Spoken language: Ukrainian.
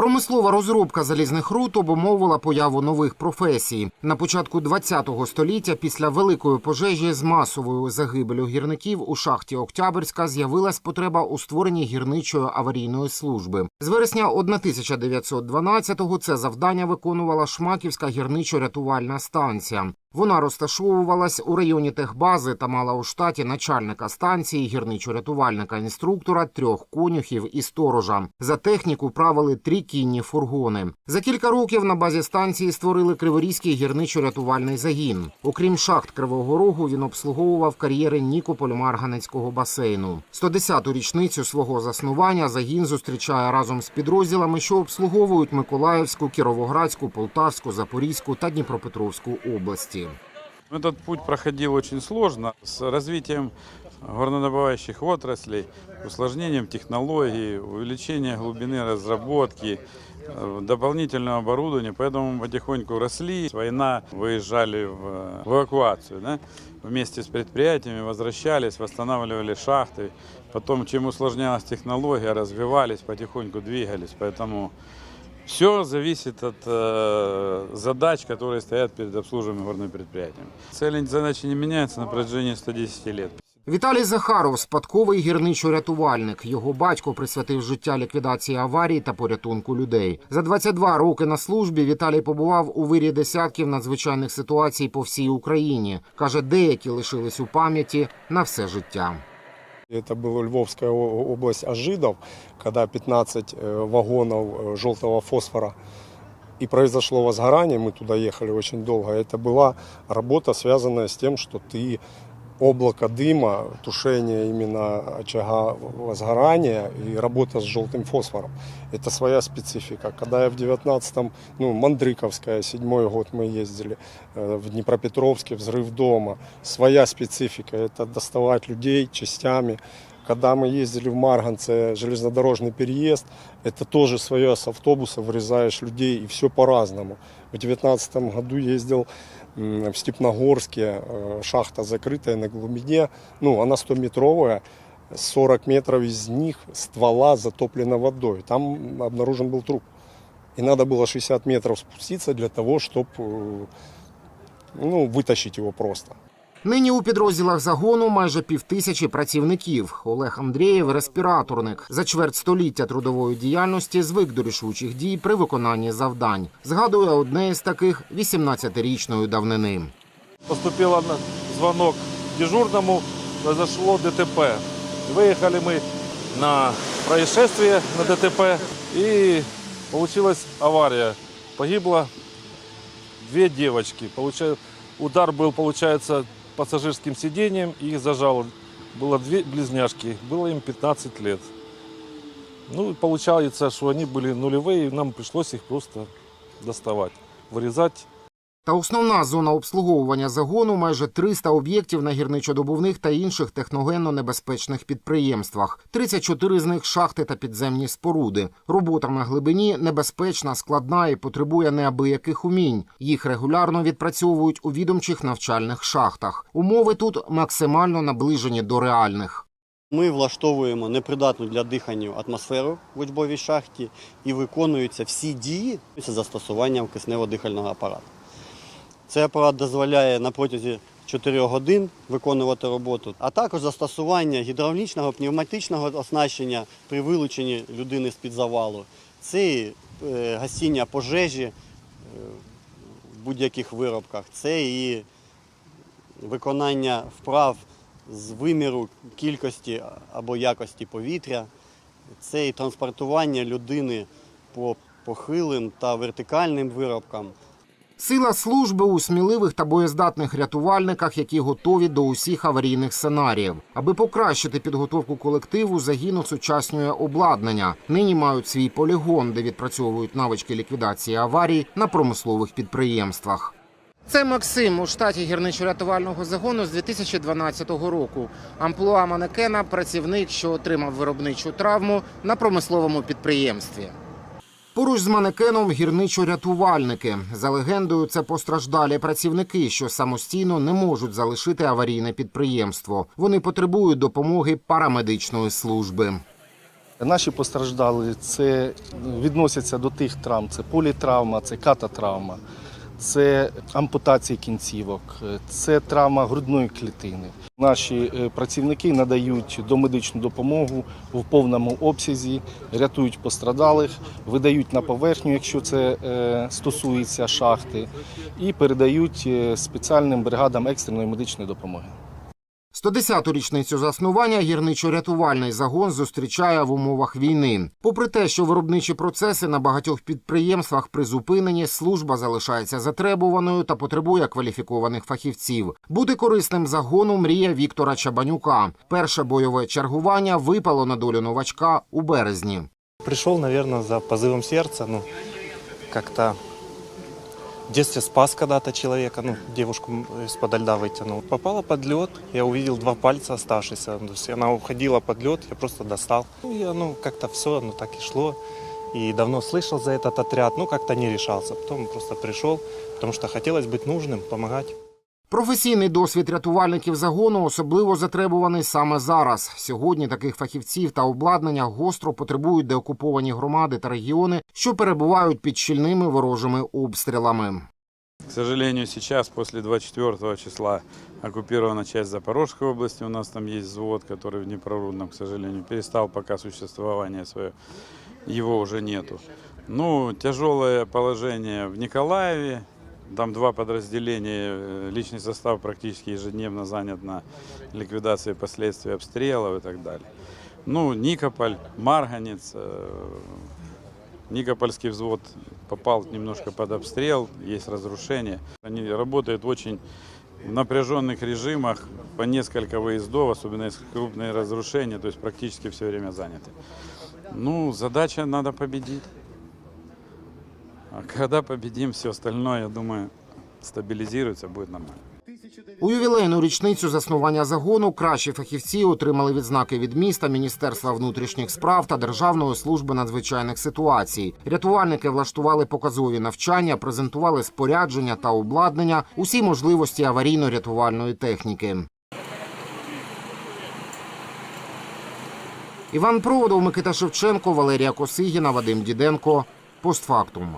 Промислова розробка залізних руд обумовила появу нових професій. На початку ХХ століття, після великої пожежі з масовою загибелю гірників у шахті Октябрьська з'явилась потреба у створенні гірничої аварійної служби. З вересня 1912-го це завдання виконувала Шмаківська гірничо-рятувальна станція. Вона розташовувалась у районі техбази та мала у штаті начальника станції, гірничо-рятувальника інструктора, трьох конюхів і сторожа. За техніку правили три кінні фургони. За кілька років на базі станції створили Криворізький гірничо-рятувальний загін. Окрім шахт Кривого Рогу, він обслуговував кар'єри Нікополь-Марганецького басейну. 110-ту річницю свого заснування загін зустрічає разом з підрозділами, що обслуговують Миколаївську, Кіровоградську, Полтавську, Запорізьку та Дніпропетровську області. Этот путь проходил очень сложно, с развитием горнодобывающих отраслей, усложнением технологий, увеличением глубины разработки, э, дополнительного оборудования, поэтому мы потихоньку росли. С Война выезжали в э, эвакуацию, да? вместе с предприятиями возвращались, восстанавливали шахты. Потом, чем усложнялась технология, развивались, потихоньку двигались, поэтому все зависит от э, задач, которые стоят перед обслуживаемыми горными предприятиями. Цели и задачи не меняются на протяжении 110 лет. Віталій Захаров спадковий гірничо-рятувальник. Його батько присвятив життя ліквідації аварій та порятунку людей. За 22 роки на службі Віталій побував у вирі десятків надзвичайних ситуацій по всій Україні. каже, деякі лишились у пам'яті на все життя. Это была Львовская о- область Ажидов, когда 15 э, вагонов э, желтого фосфора и произошло возгорание, мы туда ехали очень долго. Это была работа, связанная с тем, что ты облако дыма, тушение именно очага возгорания и работа с желтым фосфором. Это своя специфика. Когда я в 19-м, ну, Мандрыковская, седьмой год мы ездили, э, в Днепропетровске взрыв дома. Своя специфика. Это доставать людей частями. Когда мы ездили в Марганце, железнодорожный переезд, это тоже свое с автобуса вырезаешь людей, и все по-разному. В 2019 году ездил в Степногорске, э, шахта закрытая на глубине, ну, она 100-метровая, 40 метров из них ствола затоплена водой. Там обнаружен был труп. И надо было 60 метров спуститься для того, чтобы ну, вытащить его просто. Нині у підрозділах загону майже півтисячі працівників. Олег Андрієв респіраторник. За чверть століття трудової діяльності звик до рішучих дій при виконанні завдань. Згадує одне із таких 18-річної давнини. Поступил на- звонок дежурному, произошло ДТП. Выехали мы на происшествие на ДТП и получилась авария. Погибло две девочки. Получа- Удар был, получается, пассажирским сиденьем, и их зажало. Было две близняшки, было им 15 лет. Ну, и получается, что они были нулевые, и нам пришлось их просто доставать, вырезать та основна зона обслуговування загону майже 300 об'єктів на гірничодобувних та інших техногенно небезпечних підприємствах. 34 з них шахти та підземні споруди. Робота на глибині небезпечна, складна і потребує неабияких умінь. Їх регулярно відпрацьовують у відомчих навчальних шахтах. Умови тут максимально наближені до реальних. Ми влаштовуємо непридатну для дихання атмосферу в учбовій шахті і виконуються всі дії з застосуванням киснево-дихального апарату. Цей апарат дозволяє на протязі 4 годин виконувати роботу, а також застосування гідравлічного пневматичного оснащення при вилученні людини з-під завалу. Це і, гасіння пожежі е, в будь-яких виробках, це і виконання вправ з виміру кількості або якості повітря, це і транспортування людини по похилим та вертикальним виробкам. Сила служби у сміливих та боєздатних рятувальниках, які готові до усіх аварійних сценаріїв. Аби покращити підготовку колективу, загін осучаснює обладнання. Нині мають свій полігон, де відпрацьовують навички ліквідації аварій на промислових підприємствах. Це Максим у штаті гірничо-рятувального загону з 2012 року. Амплуа манекена працівник, що отримав виробничу травму на промисловому підприємстві. Поруч з манекеном гірничо-рятувальники. За легендою, це постраждалі працівники, що самостійно не можуть залишити аварійне підприємство. Вони потребують допомоги парамедичної служби. Наші постраждали це відносяться до тих травм: це політравма, це кататравма, це ампутації кінцівок, це травма грудної клітини. Наші е, працівники надають домедичну допомогу в повному обсязі, рятують пострадалих, видають на поверхню, якщо це е, стосується шахти, і передають е, спеціальним бригадам екстреної медичної допомоги. 110-ту річницю заснування гірничо-рятувальний загон зустрічає в умовах війни. Попри те, що виробничі процеси на багатьох підприємствах призупинені, служба залишається затребуваною та потребує кваліфікованих фахівців. Бути корисним загону мрія Віктора Чабанюка. Перше бойове чергування випало на долю новачка у березні. Пришел, наверное, за позывом сердца, ну, как-то в детстве спас когда-то человека, ну, девушку из-под льда вытянул. Попала под лед, я увидел два пальца оставшиеся, то есть она уходила под лед, я просто достал. Ну, я, ну, как-то все, ну, так и шло. И давно слышал за этот отряд, ну, как-то не решался. Потом просто пришел, потому что хотелось быть нужным, помогать. Професійний досвід рятувальників загону особливо затребуваний саме зараз. Сьогодні таких фахівців та обладнання гостро потребують деокуповані громади та регіони, що перебувають під щільними ворожими обстрілами. К сожалению, сейчас, после 24 числа, оккупирована часть Запорожской области. У нас там есть взвод, который в Днепрорудном, к сожалению, перестал пока существование свое. Его уже нету. Ну, тяжелое положение в Николаеве. Там два подразделения. э, Личный состав практически ежедневно занят на ликвидации последствий обстрелов и так далее. Ну, Никополь, Марганец, э, Никопольский взвод попал немножко под обстрел, есть разрушения. Они работают в очень напряженных режимах, по несколько выездов, особенно если крупные разрушения, то есть практически все время заняты. Ну, задача надо победить. А когда победим, все остальное, я думаю, стабилизируется, будет нормально. У ювілейну річницю заснування загону кращі фахівці отримали відзнаки від міста, Міністерства внутрішніх справ та Державної служби надзвичайних ситуацій. Рятувальники влаштували показові навчання, презентували спорядження та обладнання, усі можливості аварійно-рятувальної техніки. Іван Проводов, Микита Шевченко, Валерія Косигіна, Вадим Діденко. Постфактум.